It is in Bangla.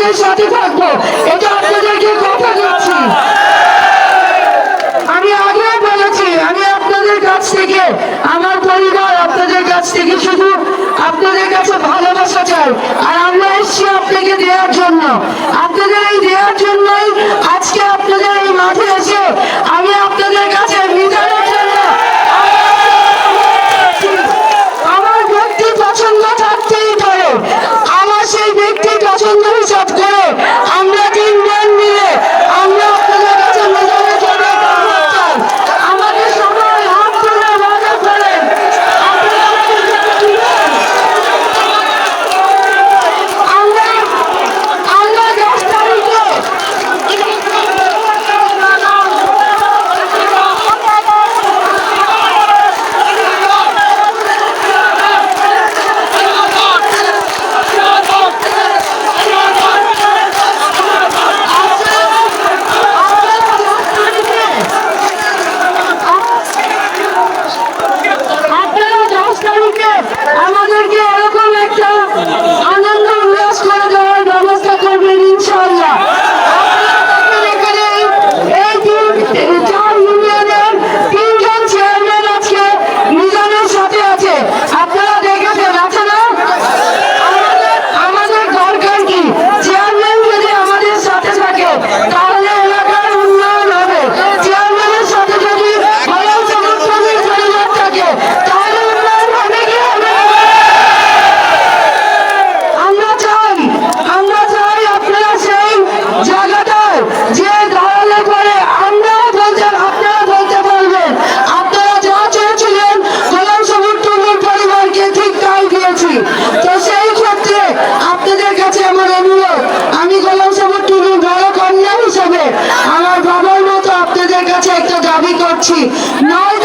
আপনাদের সাথে থাকব। এটা আপনাদেরকে কথা দিচ্ছি আমি আগেও বলেছি, আমি আপনাদের কাছ থেকে, আমার পরিবার আপনাদের কাছ থেকে শুধু আপনাদের কাছে ভালোবাসা চাই। আর আমরা এসছি আপনাকে দেওয়ার জন্য। আপনাদের এই দেওয়ার জন্যই No,